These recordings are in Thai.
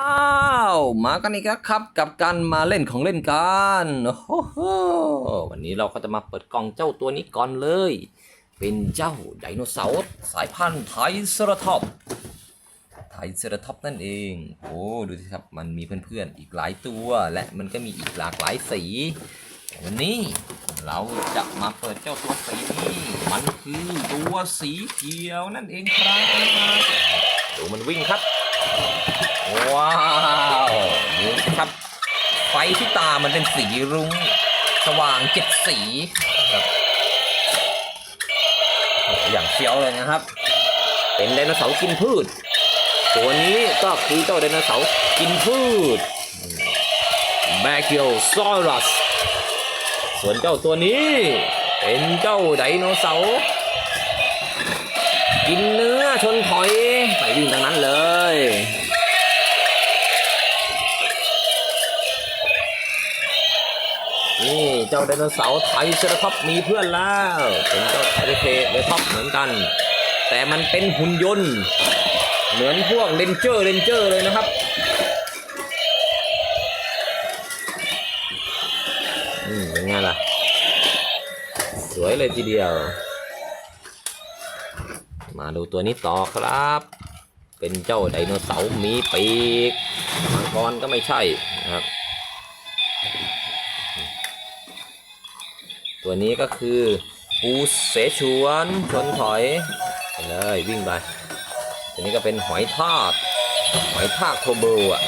อ้าวมากันอีกแล้วครับกับการมาเล่นของเล่นกันโอ้โหวันนี้เราก็จะมาเปิดกล่องเจ้าตัวนี้ก่อนเลย เป็นเจ้าไดโนเสาร์สายพันธุ์ไทเซราทอปไทเซราทอปนั่นเอง โอ้ดูสิครับมันมีเพื่อนๆอีกหลายตัว และมันก็มีอีกหลากหลายสี วันนี้เราจะมาเปิดเจ้าตัวสีนี้มันคือตัวสีเขียวนั่นเองครับดูมันวิ่งครับ ว้าวดูครับ ไฟที่ตามันเป็นสีรุ้ง สว่างเจ็ดสีครับอย่างเฟี้ยวเลยนะครับ เป็นไดโนเสาร์กินพืช ตัวนี้ก็คือเจ้าไดโนเสาร์กินพืชแบคิโอซอรัส ส่วนเจ้าตัวนี้ เป็นเจ้าไดโนเสาร์กินเนื้อชนถอย ไปวิ่งทางนั้นเลย นี่เจ้าไดโนเสาร์ไทเซราทอปมีเพื่อนแล้วเป็นเจ้าไทเทเรทอปเหมือนกัน แต่มันเป็นหุ่นยนต์ เหมือนพวกเรนเจอร์เรนเจอร์เลยนะครับอืมเป็นไงล่ะ สวยเลยทีเดียว มาดูตัวนี้ต่อครับ เป็นเจ้าไดโนเสาร์มีปีกมังกรก็ไม่ใช่นะครับ ตัวนี้ก็คือปูเสฉวนชนถอยไปเลยวิ่งไปตัวนี้ก็เป็นหอยทากหอยทากโทโบอะ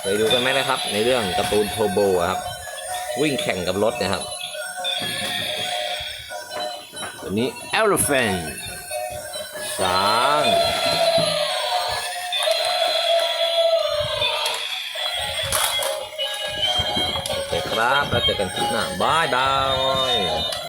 เคยดูกันไหมนะครับ ในเรื่องการ์ตูนโทโบอะครับ วิ่งแข่งกับรถนะครับ ตัวนี้ elephant ช้า คครับ แล้วเจอกันคลิปหน้าบายบาย